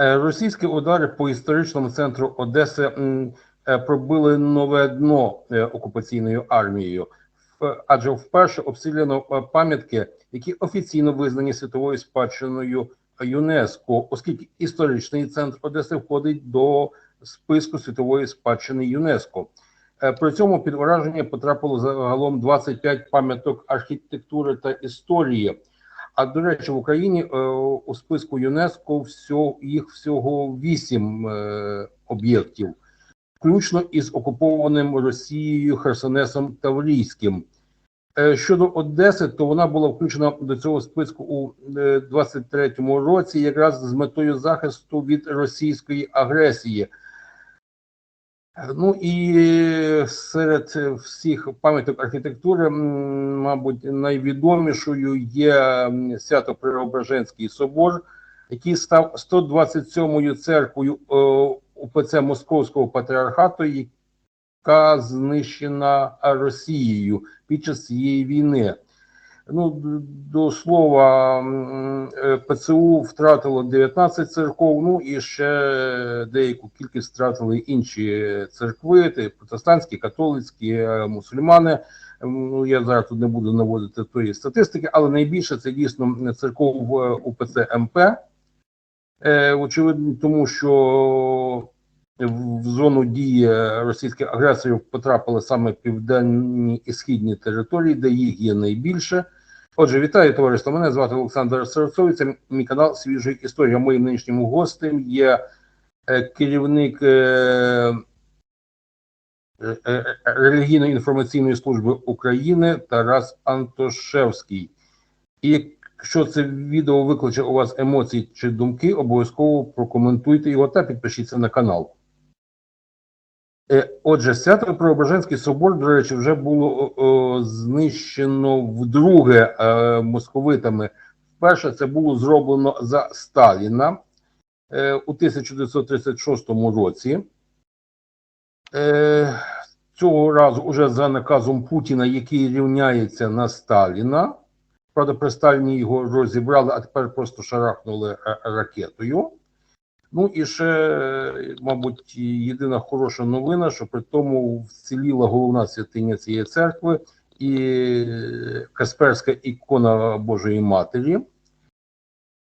Е, Російські удари по історичному центру Одеси е, пробили нове дно е, окупаційною армією, адже вперше обстріляно пам'ятки, які офіційно визнані світовою спадщиною ЮНЕСКО, оскільки історичний центр Одеси входить до списку світової спадщини ЮНЕСКО. При цьому під враження потрапило загалом 25 пам'яток архітектури та історії. А до речі, в Україні е, у списку ЮНЕСКо всього, їх всього вісім е, об'єктів, включно із окупованим Росією Херсонесом Таврійським. Е, щодо Одеси, то вона була включена до цього списку у е, 23-му році, якраз з метою захисту від російської агресії. Ну і серед всіх пам'яток архітектури, мабуть, найвідомішою є Свято-Преображенський собор, який став 127-ю церквою е, УПЦ Московського патріархату, яка знищена Росією під час цієї війни. Ну, до слова, е, ПЦУ втратило 19 церков, ну і ще деяку кількість втратили інші церкви, протестантські, католицькі, е, мусульмани. Ну, я зараз тут не буду наводити тої статистики, але найбільше це дійсно церков в УПЦ МП. Е, Очевидно, тому що в зону дії російських агресорів потрапили саме південні і східні території, де їх є найбільше. Отже, вітаю товариство. Мене звати Олександр Сарцовий. Це мій канал Свіжої історії. Моїм нинішнім гостем є е, керівник е, е, е, релігійно-інформаційної служби України Тарас Антошевський. І якщо це відео викличе у вас емоції чи думки, обов'язково прокоментуйте його та підпишіться на канал. Е, Отже, свято Преображенський собор, до речі, вже було знищено вдруге е, московитами. Вперше це було зроблено за Сталіна е, у 1936 році. Цього разу уже за наказом Путіна, який рівняється на Сталіна. Правда, при Сталіні його розібрали, а тепер просто шарахнули ракетою. Ну і ще, мабуть, єдина хороша новина, що при тому вціліла головна святиня цієї церкви і Касперська ікона Божої Матері,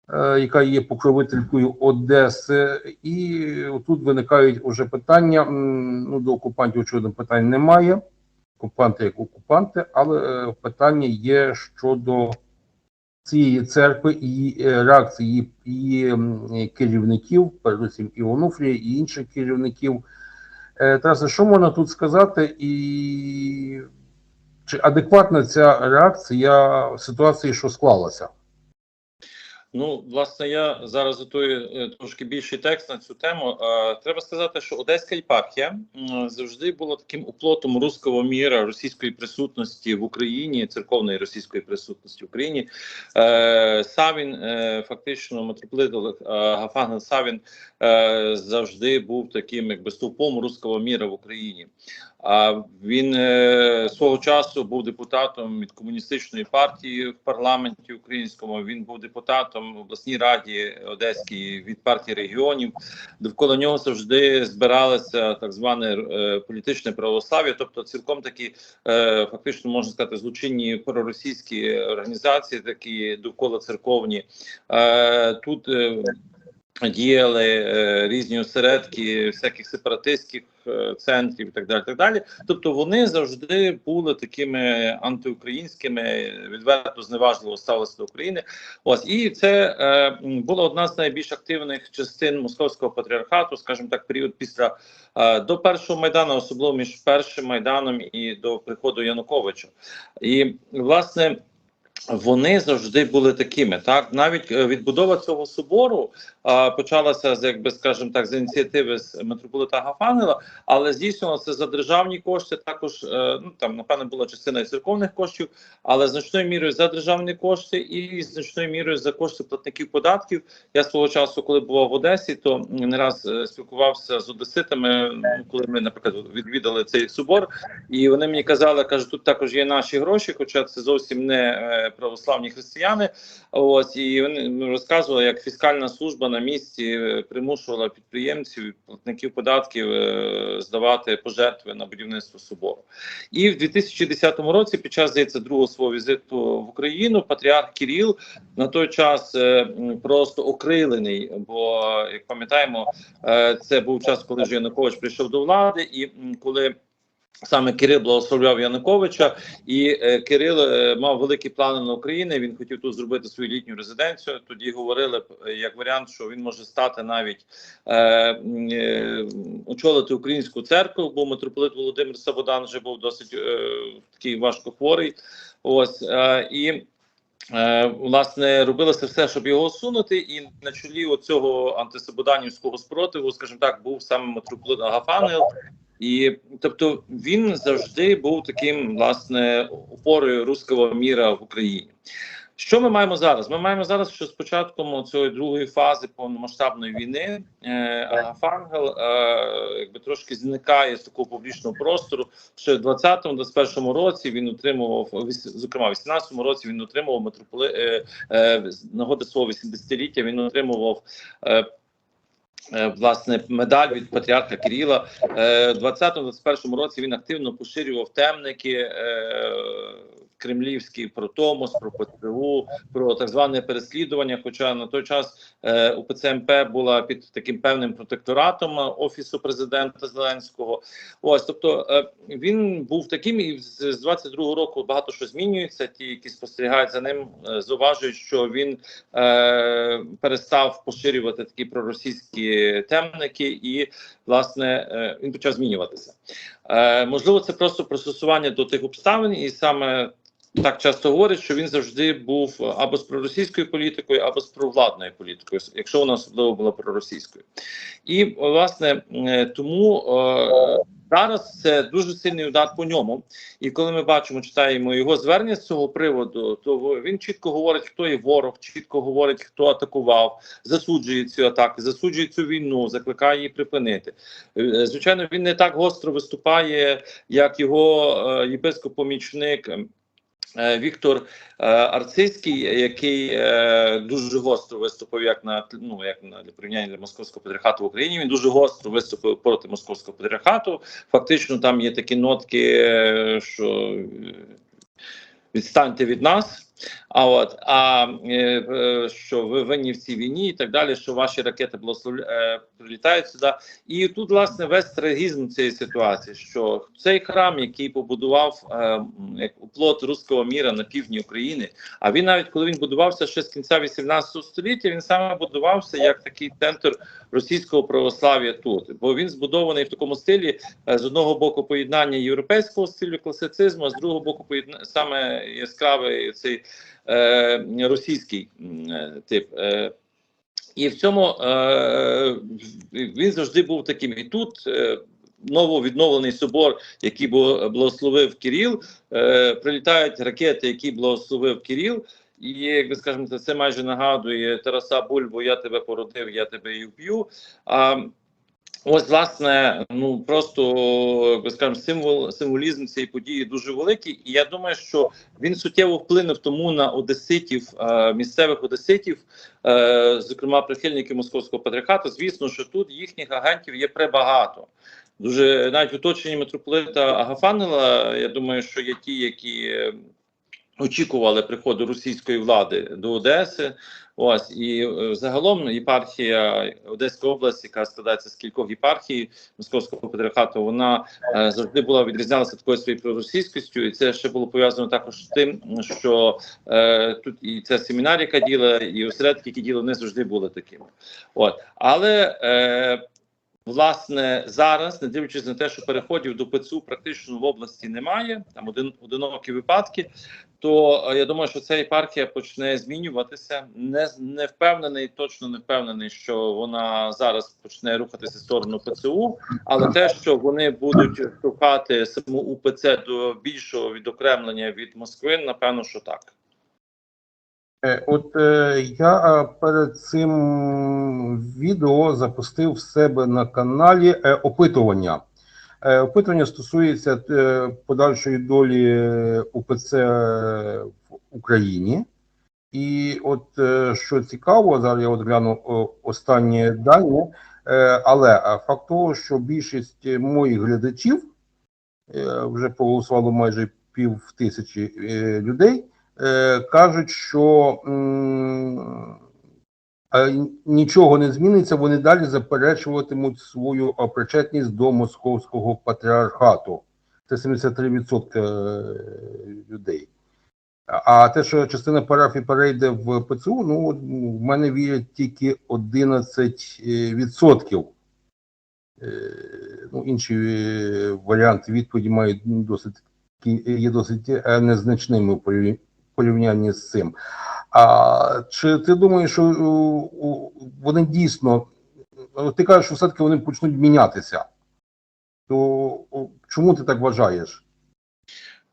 е, яка є покровителькою Одеси. І тут виникають уже питання. Ну, до окупантів, очевидно, питань немає. Окупанти як окупанти, але е, питання є щодо цієї церкви і е, реакції її, керівників, передусім і Онуфрія, і інших керівників. Е, Тарасе, що можна тут сказати, і чи адекватна ця реакція ситуації, що склалася? Ну, власне, я зараз готую е, трошки більший текст на цю тему. Треба сказати, що Одеська єпархія завжди була таким оплотом руського міра, російської присутності в Україні, церковної російської присутності в Україні. Е, Савін, е, фактично, митрополит е, Савін завжди був таким, якби стовпом руського міра в Україні. А він свого часу був депутатом від комуністичної партії в парламенті українському. Він був депутатом в обласній раді Одеській від партії регіонів. Довкола нього завжди збиралося так зване е, політичне православ'я, тобто цілком такі е, фактично можна сказати злочинні проросійські організації, такі довкола церковні. Е, тут діяли е, різні осередки всяких сепаратистських е, центрів і так далі. так далі. Тобто вони завжди були такими антиукраїнськими, відверто зневажливо ставилися до України. Ось і це е, була одна з найбільш активних частин московського патріархату, скажімо так, період після е, до першого майдану, особливо між першим майданом і до приходу Януковича. І власне. Вони завжди були такими. Так навіть е, відбудова цього собору а, почалася з, якби скажімо так, з ініціативи з митрополита Гафангела, але здійснювалося за державні кошти. Також е, ну там напевно була частина і церковних коштів, але значною мірою за державні кошти і значною мірою за кошти платників податків. Я свого часу, коли бував в Одесі, то не раз е, спілкувався з одеситами, ну, коли ми, наприклад, відвідали цей собор, і вони мені казали, кажуть, тут також є наші гроші, хоча це зовсім не е, православні християни. Ось і вони розказували, як фіскальна служба на місці е, примушувала підприємців, платників податків е, здавати пожертви на будівництво собору. І в 2010 році, під час здається, другого свого візиту в Україну, патріарх Кіріл на той час е, просто окрилений. Бо як пам'ятаємо, це був час, коли Янукович прийшов до влади, і коли Саме Кирил благословляв Януковича, і е, Кирил е, мав великі плани на Україну. Він хотів тут зробити свою літню резиденцію. Тоді говорили е, як варіант, що він може стати навіть е, е, очолити українську церкву, бо митрополит Володимир Сабодан вже був досить е, такий важко хворий. Ось е, і. Е, власне, робилося все, щоб його усунути, і на чолі оцього антисабоданівського спротиву, скажімо так, був саме митрополит Агафангел, і тобто він завжди був таким власне опорою руського міра в Україні. Що ми маємо зараз? Ми маємо зараз, що з початком цієї другої фази повномасштабної війни е, Агафангел е, якби трошки зникає з такого публічного простору. Ще в 20-21 році він отримував, зокрема в 18-му році він отримував митрополи е, е, нагоди свого 80-ліття. Він отримував. Е, е, Власне, медаль від патріарха Кирила. У в 20-21 році він активно поширював темники кремлівські про Томос, про ПЦУ, про так зване переслідування. Хоча на той час е, УПЦ була під таким певним протекторатом е, офісу президента Зеленського. Ось, тобто е, він був таким, і з з 22-го року багато що змінюється. Ті, які спостерігають за ним, е, зауважують, що він е, перестав поширювати такі проросійські темники, і власне е, він почав змінюватися. Е, можливо, це просто пристосування до тих обставин, і саме так часто говорять, що він завжди був або з проросійською політикою, або з провладною політикою, якщо вона особливо була проросійською. І власне е, тому е, зараз це дуже сильний удар по ньому. І коли ми бачимо, читаємо його звернення з цього приводу, то він чітко говорить, хто є ворог, чітко говорить, хто атакував, засуджує ці атаки, засуджує цю війну, закликає її припинити. Е, Звичайно, він не так гостро виступає, як його е, єпископ-помічник. е, Віктор е, Арцизький, який е, дуже гостро виступив як на ну як на для порівняння для московського патріархату в Україні. Він дуже гостро виступив проти московського патріархату. Фактично, там є такі нотки, е, що е, відстаньте від нас. А от а е, е, що ви винні в цій війні і так далі, що ваші ракети благословля... е, прилітають сюди. І тут власне весь трагізм цієї ситуації, що цей храм, який побудував е, плод руського міра на півдні України, а він навіть коли він будувався ще з кінця 18 століття, він саме будувався як такий центр російського православ'я тут, бо він збудований в такому стилі е, з одного боку поєднання європейського стилю класицизму, а з другого боку поєднання саме яскравий цей е, російський е, тип. Е, і в цьому е, він завжди був таким. І тут е, нововідновлений собор, який благословив Кирил, е, прилітають ракети, які благословив Кирил. І якби скажемо, це, це майже нагадує Тараса Бульбу, я тебе породив, я тебе і вб'ю. А ось власне, ну просто якби скажемо, символ символізм цієї події дуже великий. І я думаю, що він суттєво вплинув тому на одеситів, е, місцевих одеситів, е, зокрема прихильників московського патріархату. Звісно, що тут їхніх агентів є пребагато. Дуже навіть в оточенні митрополита Агафангела, я думаю, що є ті, які е, очікували приходу російської влади до Одеси. Ось і е, загалом єпархія Одеської області, яка складається з кількох єпархій Московського патріархату, вона е, завжди була відрізнялася такою своєю проросійськістю, і це ще було пов'язано також з тим, що е, тут і ця семінарія, яка діла, і осередки, які діли, не завжди були такими. От але е, Власне, зараз, не дивлячись на те, що переходів до ПЦУ практично в області немає, там один одинокі випадки, то е, я думаю, що ця єпархія почне змінюватися. Не, не впевнений, точно не впевнений, що вона зараз почне рухатися в сторону ПЦУ, але те, що вони будуть штовхати саму УПЦ до більшого відокремлення від Москви, напевно, що так. Е, От е, я е, перед цим відео запустив в себе на каналі опитування. Опитування стосується подальшої долі УПЦ в Україні. І от що цікаво, зараз я от гляну останні дані, але факт того, що більшість моїх глядачів вже проголосувало майже пів тисячі людей, кажуть, що е, нічого не зміниться, вони далі заперечуватимуть свою е, причетність до московського патріархату. Це 73% е, людей. А те, що частина парафій перейде в ПЦУ, ну в мене вірять тільки 11%. Е, Ну, інші е, варіанти відповіді мають досить є досить е, незначними у порівнянні з цим. А чи ти думаєш, що у, вони дійсно ну, ти кажеш, що все-таки вони почнуть мінятися? То чому ти так вважаєш?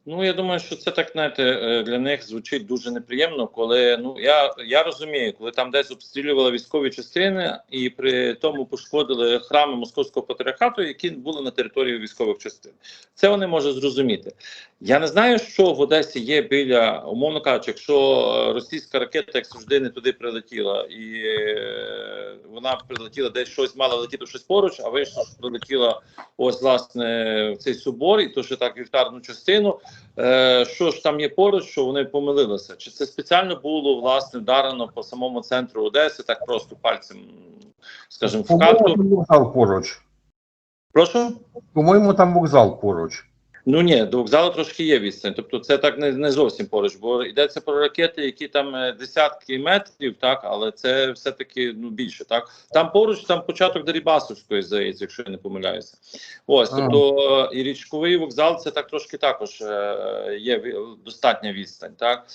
Ну я думаю, що це так знаєте, е, для них звучить дуже неприємно, коли ну я, я розумію, коли там десь обстрілювали військові частини і при тому пошкодили храми московського патріархату, які були на території військових частин. Це вони можуть зрозуміти. Я не знаю, що в Одесі є біля, умовно кажучи, якщо е, російська ракета, як завжди, не туди прилетіла, і е, вона прилетіла десь щось, мала летіти щось поруч, а вийшло, що прилетіла ось власне в цей собор, і то ще так вівтарну частину. Е, що ж там є поруч, що вони помилилися? Чи це спеціально було власне вдарено по самому центру Одеси, так просто пальцем, скажімо, в карту? там вокзал поруч. Прошу? По-моєму, там вокзал поруч. Ну ні, до вокзалу трошки є відстань. Тобто це так не, не зовсім поруч, бо йдеться про ракети, які там е, десятки метрів, так, але це все-таки ну, більше. Так там поруч, там початок Дерибасовської, здається, якщо я не помиляюся. Ось, тобто і річковий вокзал, це так трошки також е, є достатня відстань. Так,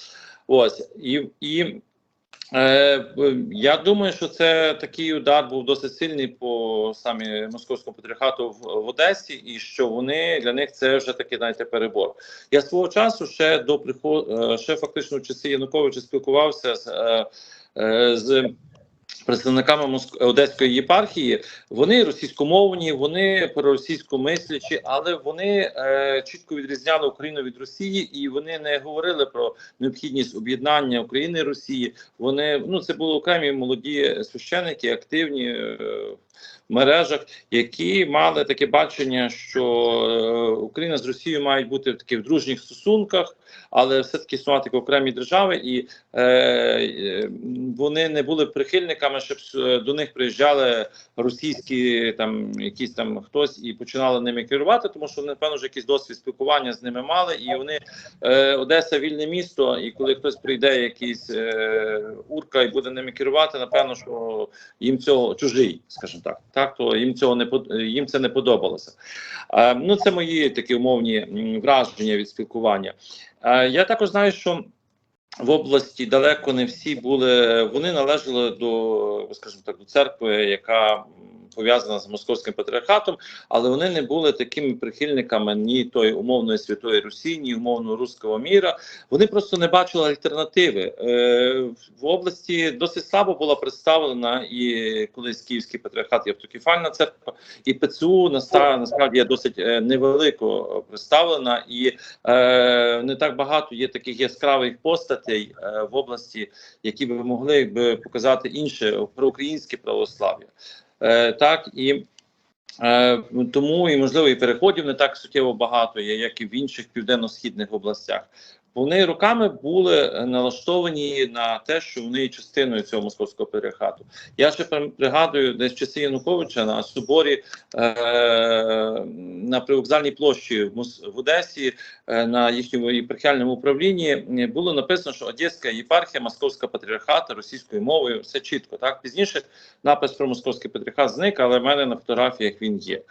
ось і. і я думаю, що це такий удар був досить сильний по самі московському патріархату в, в Одесі, і що вони для них це вже такий, знаєте, перебор. Я свого часу ще до приходу, ще фактично в часи Януковича спілкувався з, е, е, з представниками Моск... Одеської єпархії. Вони російськомовні, вони проросійськомислячі, але вони е, чітко відрізняли Україну від Росії, і вони не говорили про необхідність об'єднання України і Росії. Вони ну це були окремі молоді священики, активні. Е, мережах, які мали таке бачення, що е, Україна з Росією мають бути в таких дружніх стосунках, але все-таки існувати як окремі держави, і е, е, вони не були прихильниками, щоб е, до них приїжджали російські там якісь там хтось і починали ними керувати, тому що вони напевно вже якийсь досвід спілкування з ними мали, і вони е, Одеса вільне місто. І коли хтось прийде, якийсь е, урка і буде ними керувати, напевно, що їм цього чужий, скажімо так, так то їм цього не їм це не подобалося. Е, ну це мої такі умовні враження від спілкування. Е, я також знаю, що в області далеко не всі були. Вони належали до, скажімо так, до церкви, яка пов'язана з московським патріархатом, але вони не були такими прихильниками ні тої умовної святої Русі, ні умовного руського міра. Вони просто не бачили альтернативи. Е, в області досить слабо була представлена і колись Київський патріархат і церква, і ПЦУ насправді є досить е, невелико представлена, і е, не так багато є таких яскравих постатей в області, які би могли би показати інше проукраїнське православ'я. Е, так і Е, тому і можливо і переходів не так суттєво багато є, як і в інших південно-східних областях. Вони роками були е, налаштовані на те, що вони є частиною цього московського патріархату. Я ще пригадую, десь в часи Януковича на соборі е, на привокзальній площі в, Мос- в Одесі е, на їхньому єпархіальному управлінні е, було написано, що Одеська єпархія Московського патріархата російською мовою. Все чітко. Так пізніше напис про московський патріархат зник, але в мене на фотографіях він є.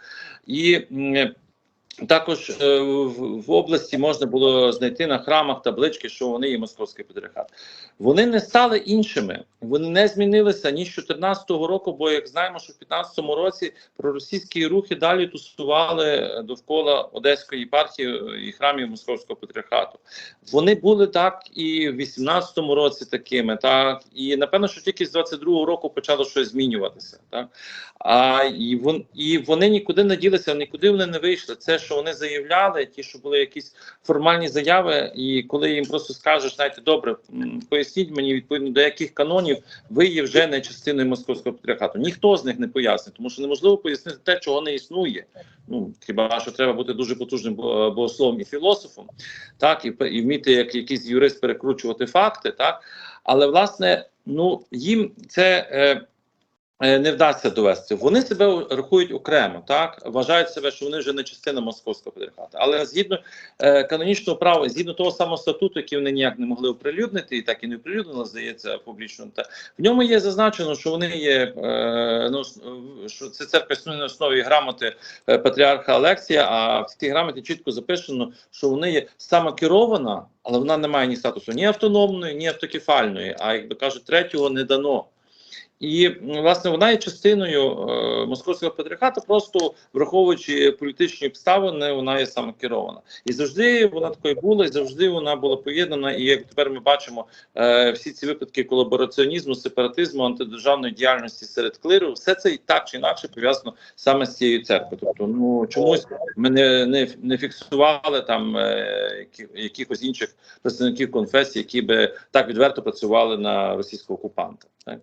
І також е, в, області можна було знайти на храмах таблички, що вони є московський патріархат. Вони не стали іншими, вони не змінилися ні з 2014 року, бо як знаємо, що в 2015 році проросійські рухи далі тусували довкола Одеської єпархії і храмів московського патріархату. Вони були так і в 2018 році такими, так і напевно, що тільки з 22 року почало щось змінюватися. Так а і вон і вони нікуди не ділися, нікуди вони не вийшли. Це що вони заявляли, ті, що були якісь формальні заяви, і коли їм просто скажеш, знаєте, добре, поясніть мені відповідно до яких канонів ви є вже не частиною московського патріархату. Ніхто з них не пояснить, тому що неможливо пояснити те, чого не існує. Ну хіба що треба бути дуже потужним бо- богословом і філософом, так і, і вміти як якийсь юрист перекручувати факти, так але власне, ну їм це. Е, Не вдасться довести. Вони себе рахують окремо, так вважають себе, що вони вже не частина московського патріархату. Але згідно е, канонічного права, згідно того самого статуту, який вони ніяк не могли оприлюднити, і так і не оприлюднили, здається, публічно. Та в ньому є зазначено, що вони є е, ну, що це церква існує на основі грамоти е, патріарха Алексія. А в цій грамоті чітко записано, що вони є самокерована, але вона не має ні статусу ні автономної, ні автокефальної. А як би кажуть, третього не дано. І власне вона є частиною е, московського патріархату, просто враховуючи політичні обставини, вона є самокерована. І завжди вона такою була, і завжди вона була поєднана. І як тепер ми бачимо, е, всі ці випадки колабораціонізму, сепаратизму, антидержавної діяльності серед клиру, все це і так чи інакше пов'язано саме з цією церквою. Тобто, ну чомусь ми не, не, не фіксували там е, якихось інших представників конфесій, які би так відверто працювали на російського окупанта. Так?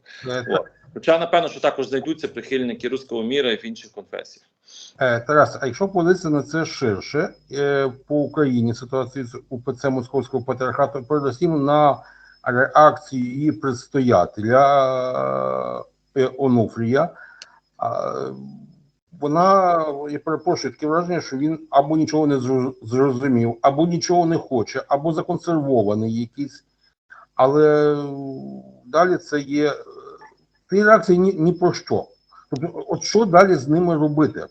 От. Хоча напевно, що також знайдуться прихильники руського міра і інших конфесіях. Е, Тарас, а якщо подивитися на це ширше е, по Україні ситуації з УПЦ Московського патріархату, передусім на реакції її предстоятеля е, Онуфрія, вона, я перепрошую, таке враження, що він або нічого не зрозумів, або нічого не хоче, або законсервований якийсь. Але далі це є. Ці реакції ні, ні про що. Тобто, от що далі з ними робити?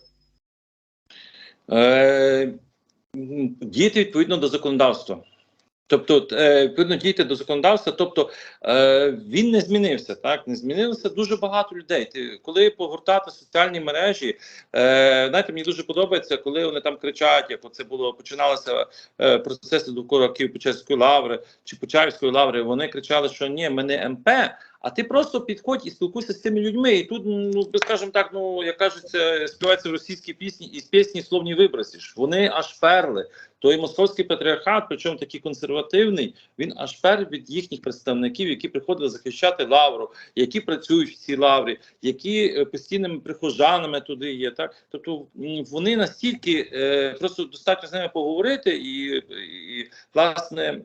Е, діяти відповідно до законодавства. Тобто, е, відповідно діяти до законодавства, тобто е, він не змінився, так не змінилося дуже багато людей. Ти коли погортати соціальні мережі, е, знаєте, мені дуже подобається, коли вони там кричать, як оце було починалося процеси довкола Києво-Печерської лаври чи Почаївської лаври. Вони кричали, що ні, ми не МП. А ти просто підходь і спілкуйся з цими людьми. І тут, ну скажімо так, ну як кажеться, співаються російські пісні, і пісні словні вибросиш. Вони аж перли. Той московський патріархат, причому такий консервативний, він аж пер від їхніх представників, які приходили захищати лавру, які працюють в цій лаврі, які е, постійними прихожанами туди є. Так, тобто вони настільки е, просто достатньо з ними поговорити, і, і власне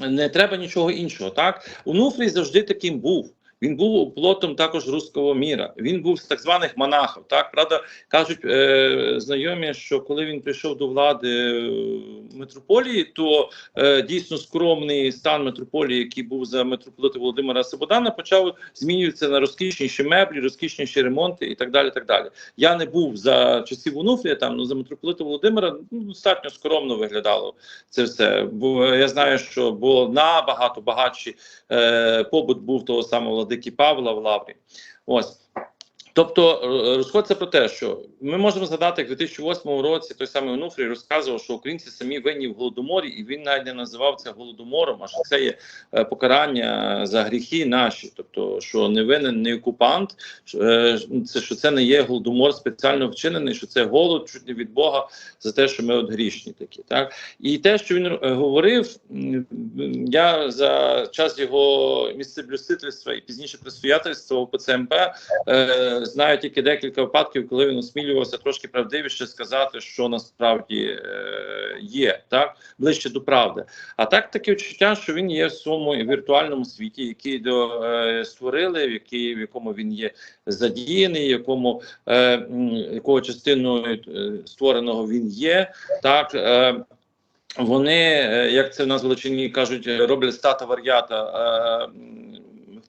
не треба нічого іншого. Так Унуфрій завжди таким був. Він був плотом також руського міра. Він був з так званих монахів. Так правда кажуть е, знайомі, що коли він прийшов до влади е, митрополії, то е, дійсно скромний стан митрополії, який був за митрополита Володимира Сабодана, почав змінюватися на розкішніші меблі, розкішніші ремонти і так далі. Так далі. Я не був за часів Онуфрія, там ну за митрополита Володимира ну, достатньо скромно виглядало це все. Бо я знаю, що було набагато багатші е, побут був того самого владики Павла в Лаврі. Ось. Тобто е, розходиться про те, що ми можемо згадати, як в 2008 році той самий Онуфрій розказував, що українці самі винні в голодоморі, і він навіть не називав це голодомором, а що це є е, покарання за гріхи наші, тобто що не винен не окупант, е, це що це не є голодомор спеціально вчинений, що це голод чуть не від Бога за те, що ми от грішні такі. Так і те, що він е, говорив, я за час його місцеблюстительства і пізніше предстоятельства у ПЦМП е, знаю тільки декілька випадків, коли він осмілювався трошки правдивіше сказати, що насправді е, є, так ближче до правди. А так таке відчуття, що він є в своєму віртуальному світі, який до е, створили, в який в якому він є задіяний, якому е, якого частиною е, створеного він є, так. Е, вони, е, як це в нас в Галичині кажуть, е, роблять стата вар'ята.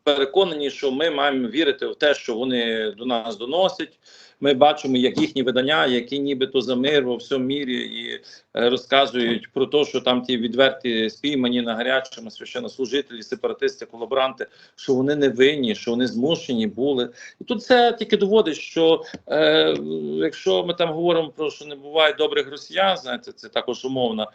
Переконані, що ми маємо вірити в те, що вони до нас доносять. Ми бачимо, як їхні видання, які нібито за мир во всьому мірі, і е, розказують про те, що там ті відверті спіймані на гарячому священнослужителі, сепаратисти, колаборанти, що вони не винні, що вони змушені були. І тут це тільки доводить, що е, якщо ми там говоримо про що не буває добрих росіян, знаєте, це також умовна,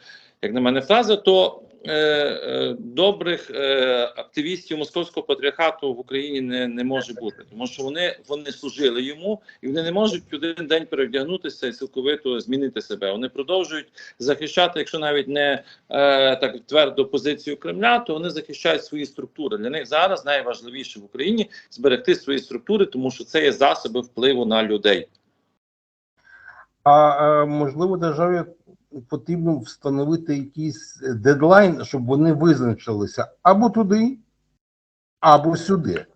як на мене, фраза, то е, е, добрих е, активістів московського патріархату в Україні не, не може бути, тому що вони, вони служили йому, і вони не можуть один день перевдягнутися і цілковито змінити себе. Вони продовжують захищати, якщо навіть не е, так твердо позицію Кремля, то вони захищають свої структури. Для них зараз найважливіше в Україні зберегти свої структури, тому що це є засоби впливу на людей. А е, можливо, державі потрібно встановити якийсь дедлайн, щоб вони визначилися або туди, або сюди.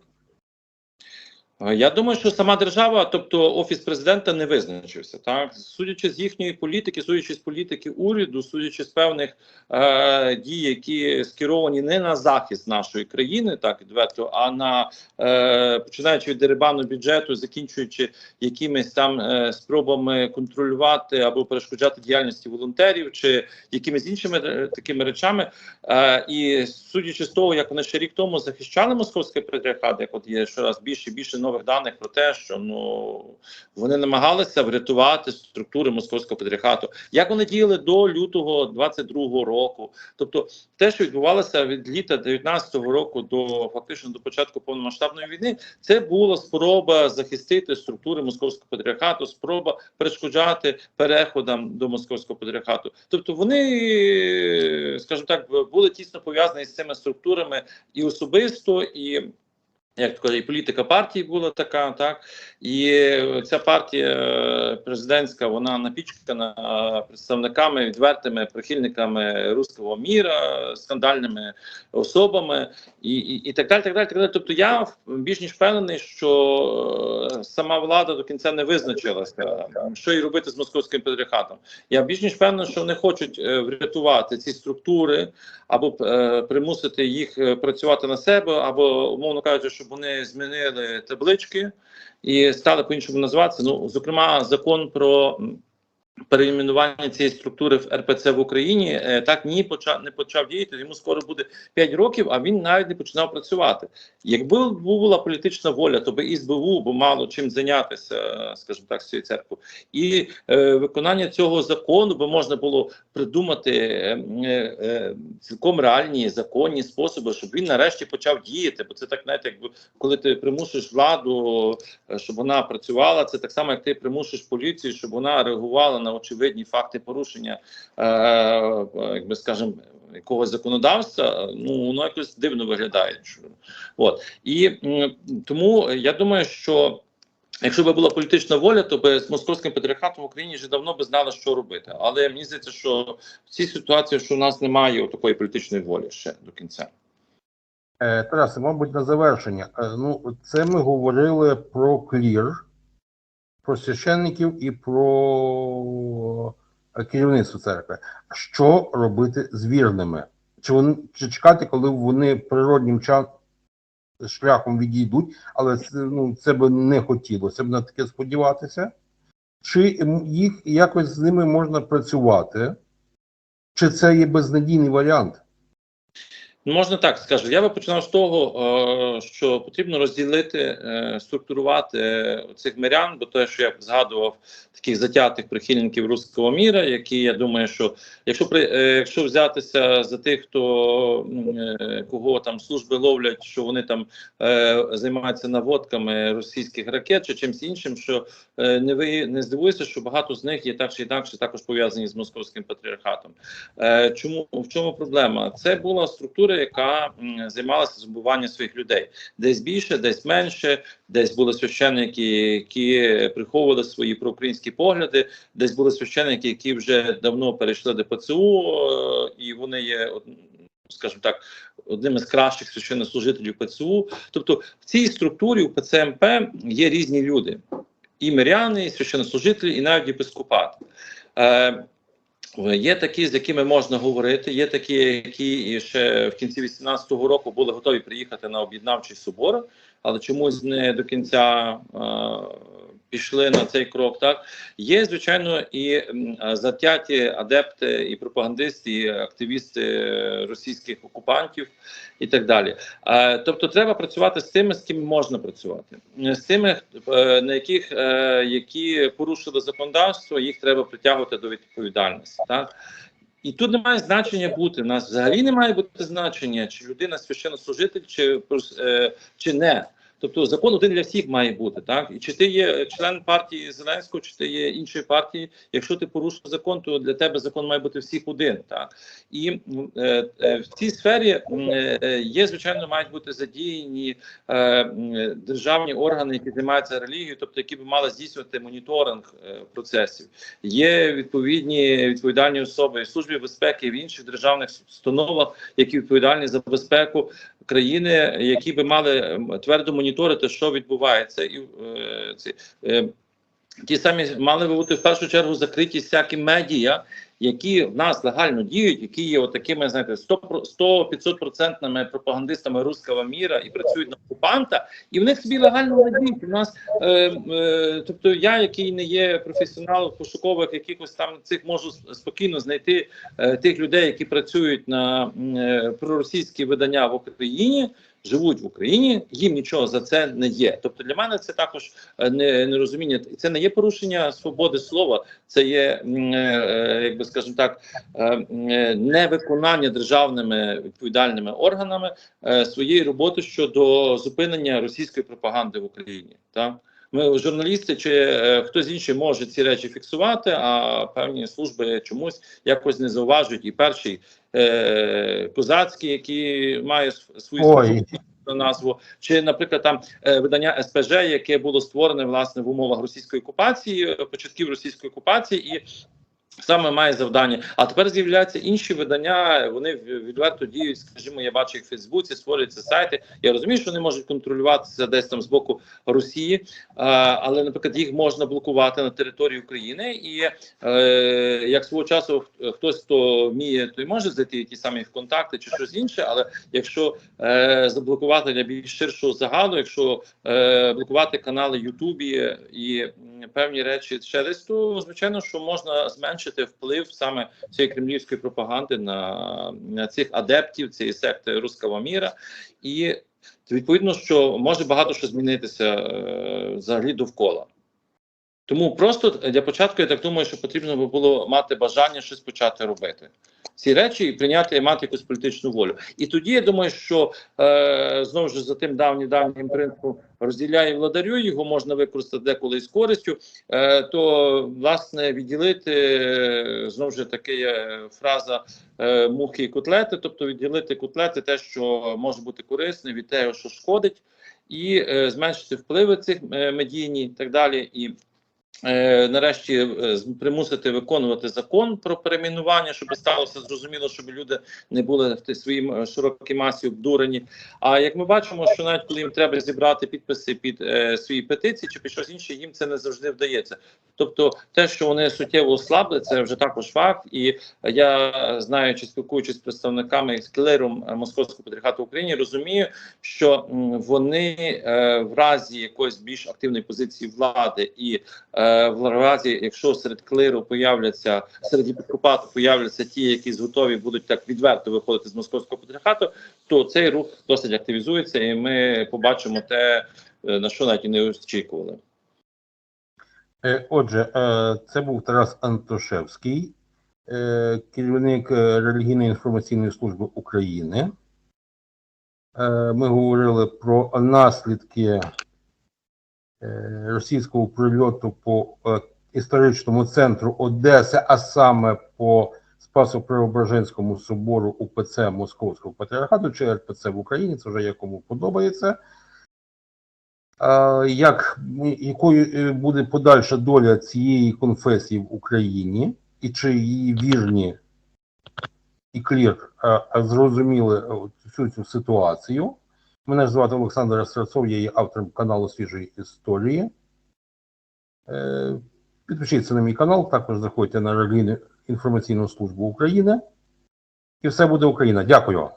Е, Я думаю, що сама держава, тобто офіс президента, не визначився. Так, судячи з їхньої політики, судячи з політики уряду, судячи з певних е, дій, які скеровані не на захист нашої країни, так відверто, а на е, починаючи від дерибану бюджету, закінчуючи якимись там е, спробами контролювати або перешкоджати діяльності волонтерів, чи якимись іншими е, такими речами. Е, і судячи з того, як вони ще рік тому захищали московський патріархат, як от є щораз більше і більше нових даних про те, що ну вони намагалися врятувати структури московського патріархату. Як вони діяли до лютого 22-го року? Тобто, те, що відбувалося від літа 19-го року до фактично до початку повномасштабної війни, це була спроба захистити структури московського патріархату, спроба перешкоджати переходам до московського патріархату. Тобто, вони, скажімо так, були тісно пов'язані з цими структурами і особисто, і як то кажуть, і політика партії була така, так і ця партія е, президентська, вона напічкана е, представниками, відвертими прихильниками руського міра, скандальними особами, і, і, і так далі. Так далі, так далі. Тобто, я більш ніж впевнений, що е, сама влада до кінця не визначилася, що і робити з московським патріархатом. Я більш ніж впевнений, що вони хочуть е, врятувати ці структури або е, примусити їх е, працювати на себе, або умовно кажучи, щоб вони змінили таблички і стали по-іншому називатися. Ну, зокрема, закон про м, перейменування цієї структури в РПЦ в Україні е, так ні почав не почав діяти. Йому скоро буде 5 років, а він навіть не починав працювати. Якби була політична воля, то би і СБУ бо мало чим зайнятися, скажімо так, з цією церквою. І е, виконання цього закону би можна було придумати е, е, е, цілком реальні законні способи, щоб він нарешті почав діяти. Бо це так, знаєте, якби коли ти примушуєш владу, е, щоб вона працювала, це так само, як ти примушуєш поліцію, щоб вона реагувала на очевидні факти порушення, е, е, якби скажемо, якогось законодавства. Ну воно якось дивно виглядає. От і тому я думаю, що. Якщо б була політична воля, то би з московським патріархатом в Україні вже давно би знали, що робити. Але мені здається, що в цій ситуації, що у нас немає такої політичної волі ще до кінця. Е, Тарасе, мабуть, на завершення. Е, Ну, це ми говорили про клір, про священників і про е, керівництво церкви. Що робити з вірними? Чи вони чи чекати, коли вони природнім ча- шляхом відійдуть, але це, ну, це би не хотілося б на таке сподіватися? Чи їх якось з ними можна працювати? Чи це є безнадійний варіант? Можна так скажу. Я би починав з того, е, що потрібно розділити, е, структурувати цих мирян, бо те, що я згадував таких затятих прихильників руського міра, які я думаю, що якщо при е, якщо взятися за тих, хто е, кого там служби ловлять, що вони там е, займаються наводками російських ракет чи чимось іншим, що е, не ви не здивуєшся, що багато з них є так чи інакше також пов'язані з московським патріархатом. Е, чому в чому проблема? Це була структура, яка займалася забуванням своїх людей. Десь більше, десь менше, десь були священники, які приховували свої проукраїнські погляди, десь були священники, які вже давно перейшли до ПЦУ, е, і вони є скажімо так, одним із кращих священнослужителів ПЦУ. Тобто в цій структурі у ПЦМП є різні люди: і миряни, і священнослужителі, і навіть єпископат. Е, Є такі, з якими можна говорити. Є такі, які ще в кінці 18-го року були готові приїхати на об'єднавчий собор, але чомусь не до кінця е, пішли на цей крок. Так є звичайно і затяті адепти, і пропагандисти, і активісти російських окупантів, і так далі. Тобто, треба працювати з тими, з ким можна працювати, з тими, е, на яких е, які порушили законодавство, їх треба притягувати до відповідальності. Так І тут немає значення бути. У нас взагалі не має бути значення, чи людина священнослужитель, чи, е, чи не. Тобто закон один для всіх має бути, так? І чи ти є член партії Зеленського, чи ти є іншої партії, якщо ти порушив закон, то для тебе закон має бути всіх один. Так? І е, е, в цій сфері е, е, є, звичайно, мають бути задіяні е, державні органи, які займаються релігією, тобто які б мали здійснювати моніторинг е, процесів. Є відповідні відповідальні особи в службі безпеки в інших державних установах, які відповідальні за безпеку країни, які би мали твердо моніторити, що відбувається, і е, ці е, ті самі мали би бути в першу чергу закриті всякі медіа, які в нас легально діють, які є отакими, знаєте, 100-500% пропагандистами руского міра і працюють на окупанта, і в них собі легально надіють. У нас е, е, тобто я, який не є професіонал пошукових якихось там цих, можу спокійно знайти е, тих людей, які працюють на е, проросійські видання в Україні. Живуть в Україні, їм нічого за це не є. Тобто для мене це також е, не нерозуміння. Це не є порушення свободи слова, це є е, е, як би скажімо так, невиконання державними відповідальними органами своєї роботи щодо зупинення російської пропаганди в Україні. Так ми журналісти чи е, хтось інший може ці речі фіксувати, а певні служби чомусь якось не зауважують. І перший е, козацький, який має свою Ой. назву, чи, наприклад, там е, видання СПЖ, яке було створене власне в умовах російської окупації, е, початків російської окупації, і саме має завдання. А тепер з'являються інші видання. Вони відверто діють. Скажімо, я бачу їх в Фейсбуці, створюються сайти. Я розумію, що вони можуть контролюватися десь там з боку Росії, а, але, наприклад, їх можна блокувати на території України. І е, як свого часу хтось, хто вміє, той може зайти якісь самі в контакти чи щось інше. Але якщо е, заблокувати для більш ширшого загалу, якщо е, блокувати канали Ютубі і певні речі ще десь, то звичайно, що можна зменшити вплив саме цієї кремлівської пропаганди на, на цих адептів цієї секти руского міра, і відповідно, що може багато що змінитися е, взагалі довкола. Тому просто для початку я так думаю, що потрібно би було мати бажання щось почати робити. Ці речі і прийняти і мати якусь політичну волю. І тоді я думаю, що е, знову ж за тим давнім давнім принципом розділяє владарю, його можна використати деколи із користю. Е, то власне відділити е, знову ж таки є фраза е, мухи і котлети, тобто відділити котлети, те, що може бути корисне, від того, що шкодить, і е, зменшити впливи цих е, медійні і так далі. І Е, нарешті е, примусити виконувати закон про перейменування, щоб сталося зрозуміло, щоб люди не були в своїй е, широкій масі обдурені. А як ми бачимо, що навіть коли їм треба зібрати підписи під е, свої петиції чи під щось інше, їм це не завжди вдається. Тобто, те, що вони суттєво ослабли, це вже також факт. І я знаючи, спілкуючись з представниками з клером московського патріархату в Україні, розумію, що вони в разі якоїсь більш активної позиції влади і е, в разі, якщо серед клиру появляться серед єпископату появляться ті, які готові будуть так відверто виходити з московського патріархату, то цей рух досить активізується, і ми побачимо те, е, на що навіть і не очікували. Е, Отже, е, це був Тарас Антошевський, керівник релігійної інформаційної служби України. Ми говорили про наслідки російського прильоту по е, історичному центру Одеси, а саме по Спасо-Преображенському собору УПЦ Московського патріархату чи РПЦ в Україні, це вже якому подобається. Як якою е, буде подальша доля цієї конфесії в Україні, і чи її вірні і клір зрозуміли е, всю цю ситуацію? Мене звати Олександр Страцов, я є автором каналу Свіжої історії. Е, Підпишіться на мій канал, також заходьте на релігійну інформаційну службу України. І все буде Україна. Дякую.